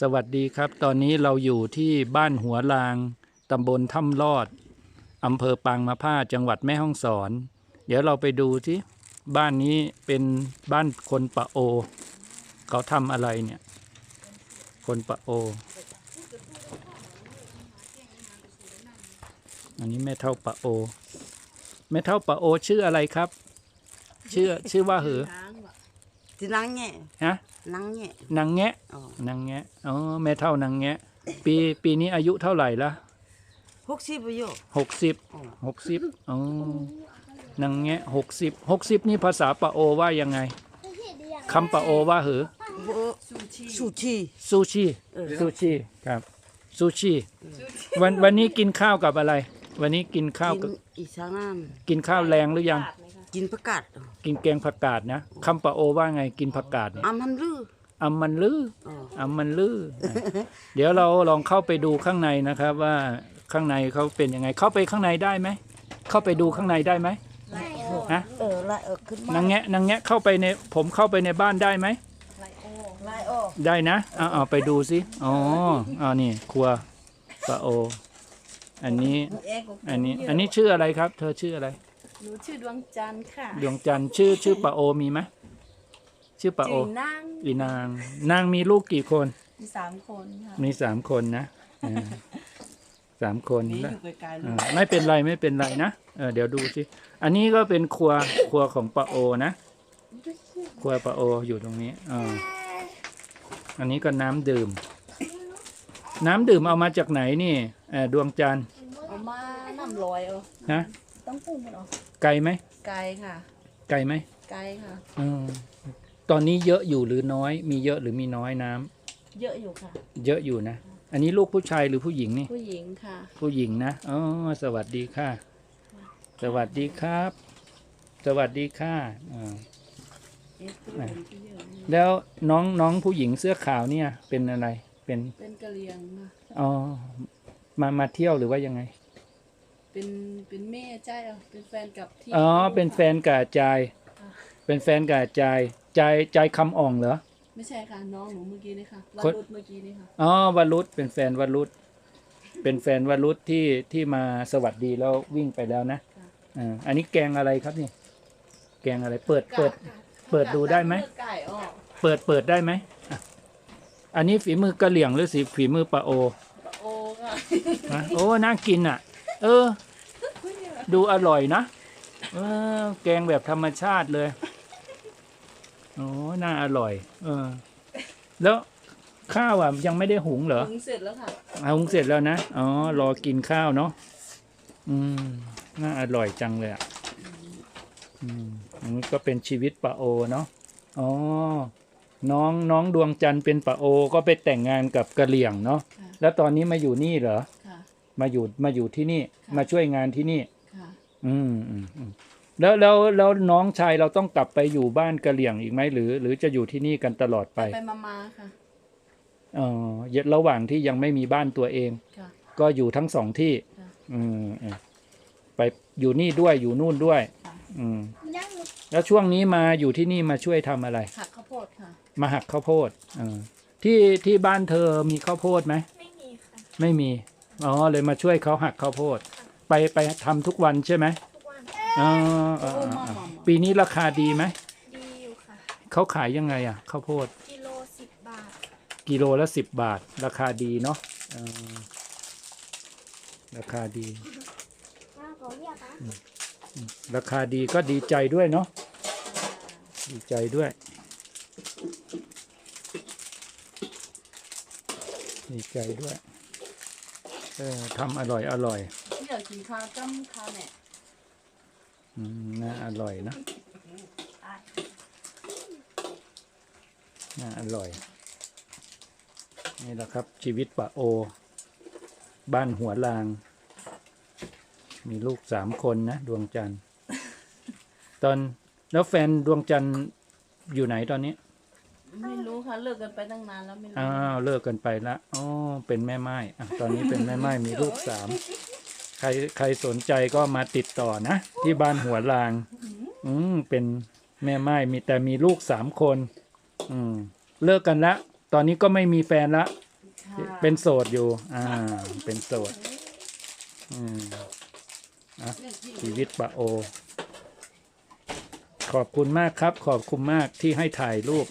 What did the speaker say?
สวัสดีครับ ตอนนี้เราอยู่ที่บ้านหัวลาง ตำบลถ้ำลอด อำเภอปางมะผ้าจังหวัดแม่ฮ่องสอน เดี๋ยวเราไปดูที่บ้านนี้เป็นบ้านคนปะโอ เขาทำอะไรเนี่ย คนปะโอ อันนี้แม่เท่าปะโอ แม่เท่าปะโอชื่ออะไรครับ ชื่อชื่อว่าเหอ ที่นังแง่ฮะนังแง่นางแงะอ๋อนางแงะอ๋อแม่เท่านางแงะ ปีปีนี้อายุเท่าไหร่ละหกสิบประโยชน์หกสิบอ๋อหกสิบอ๋อนางแงะหกสิบหกสิบนี่ภาษาปะโอว่ายังไงคำปะโอว่าเหอโบสุชีซูชิเออซูชิครับซูชิวันวันนี้กินข้าวกับอะไร วันนี้กินข้าวกิกับนอีสานามกินข้าวแรงหรือยัง กินประกาศกินแกงผักกาดนะคำปะโอว่าไงกินผักกาดเนี่ยอามันลืออำมันลืออ๋ออำมันลือเดี๋ยวเราลองเข้าไปดูข้างในนะครับว่าข้างในเขาเป็นยังไง เข้าไปข้างในได้ไหม เข้าไปดูข้างในได้ไหมฮะ เออไล่เออขึ้นมานางแงะนางแงะเข้าไปในผมเข้าไปในบ้านได้ไหม ไล่ออกได้นะเอาเอาไปดูสิอ๋ออ๋อนี่ครัวปะโอ อันนี้อันนี้ อันนี้ชื่ออะไรครับ เธอชื่ออะไร หนูชื่อดวงจันทร์ค่ะดวงจันทร์ชื่อชื่อปะโอมีไหมชื่อปะโอจื่นางอีนาง นางมีลูกกี่คน มีสามคนค่ะมีสามคนนะเออสามคนนี่แล้วอยู่ไกลๆเอลูอกไม่เป็นไรไม่เป็นไรนะเออเดี๋ยวดูสิอันนี้ก็เป็นครัวครัวของปะโอนะครัวปะโออยู่ตรงนี้อ่าอันนี้ก็น้ำดื่ม น้ำดื่มเอามาจากไหนนี่เออดวงจันทร์เอามาน้ำลอยเอานะต้องปรุงมันออก ไกลไหมไกลค่ะ ไกลไหมไกลค่ะอืมตอนนี้เยอะอยู่หรือน้อย มีเยอะหรือมีน้อยน้ำเยอะอยู่ค่ะ เยอะอยู่นะ อันนี้ลูกผู้ชายหรือผู้หญิงนี่ ผู้หญิงค่ะ ผู้หญิงนะอ๋อสวัสดีค่ะ สวัสดีครับ สวัสดีค่ะอ่า เอสเป็นคนที่เยอะแล้วน้องน้องผู้หญิงเสื้อขาวเนี่ย เป็นอะไร เป็น เป็นกะเหรียงค่ะอ๋อ มามาเที่ยวหรือว่ายังไง เป็นเป็นแม่ใจายเอาเป็นแฟนกับที่อ๋อ เป็นแฟนกับจายเป็นแฟนกับจายจายจายคำอ่องเหรอ ไม่ใช่ค่ะน้องหนูเมื่อกี้นี่ค่ะวาคน รุษเมื่อกี้นี่ค่ะอ๋อวรุษเป็นแฟนวรุษเป็นแฟนวรุษที่ที่มาสวัสดีแล้ววิ่งไปแล้วนะค่ะอ่าอันนี้แกงอะไรครับนี่ แกงอะไรเปิดเปิด เปิดดูได้ไหม เลือไก่ออกเปิดเปิดได้ไหมอะอันนี้ฝีมือกะเหลี่ยงหรือสีฝีมือปะโอโอ้ค่ะ ฮะโอ้น่ากินอะ เออ ดูอร่อยนะเออ แกงแบบธรรมชาติเลยโอ้น่าอร่อย เออ แล้วข้าวอะยังไม่ได้หุงเหรอหุงเสร็จแล้วค่ะอะหุงเสร็จแล้วนะอ๋อรอกินข้าวเนาะอืมน่าอร่อยจังเลยอะอืมอันนี้ก็เป็นชีวิตปะโอเนาะอ๋อน้องน้องดวงจันทร์เป็นปะโอก็ไปแต่งงานกับกะเหลี่ยงเนาะค่ะแล้วตอนนี้มาอยู่นี่เหรอค่ะ มาอยู่มาอยู่ที่นี่ค่ะมาช่วยงานที่นี่ค่ะอืมอืมอืมแล้วแล้วแล้วน้องชายเราต้องกลับไปอยู่บ้านกะเหลี่ยงอีกไหมหรือ หรือจะอยู่ที่นี่กันตลอดไปไปมามาค่ะเออระหว่างที่ยังไม่มีบ้านตัวเองค่ะก็อยู่ทั้งสองที่ค่ะอืมอืมไปอยู่นี่ด้วยอยู่นู่นด้วยค่ะอืมแล้วช่วงนี้มาอยู่ที่นี่มาช่วยทำอะไรหักข้าวโพดค่ะ มาหักข้าวโพดเออที่ที่บ้านเธอมีข้าวโพดไหมไม่มีค่ะ ไม่มี อ๋อเลยมาช่วยเขาหักข้าวโพด ไปไปทำทุกวันใช่ไหมทุกวันอ๋ออ๋ออ๋ออ๋อปีนี้ราคาดีไหมดีอยู่ค่ะ เขาขายยังไงอะข้าวโพด กิโลสิบบาท กิโลละสิบบาท ราคาดีเนาะเออราคาดีอ้าวขอเรียกนะราคาดีก็ดีใจด้วยเนาะดีใจด้วย ดีใจด้วย เออทำอร่อยอร่อยที่อยากกินข้าวจ้ำข้าวเนี่ยอืมน่าอร่อยนะน่าอร่อย นี่แหละครับ ชีวิตปะโอ บ้านหัวลาง มีลูกสามคนนะ ดวงจันทร์ ตอนแล้วแฟนดวงจันทร์อยู่ไหนตอนนี้ ไม่รู้ค่ะเลิกกันไปตั้งนานแล้วไม่รู้อ้าวเลิกกันไปละอ๋อเป็นแม่ไม้อะตอนนี้เป็นแม่ไม้มีลูกสามใครใครสนใจก็มาติดต่อนะ ที่บ้านหัวลาง อืมเป็นแม่ไม้มีแต่มีลูกสามคน อืม เลิกกันละตอนนี้ก็ไม่มีแฟนละ เป็นโสดอยู่ อ่า เป็นโสด อืมอะชีวิตปะโอ ขอบคุณมากครับ ขอบคุณมากที่ให้ถ่ายรูป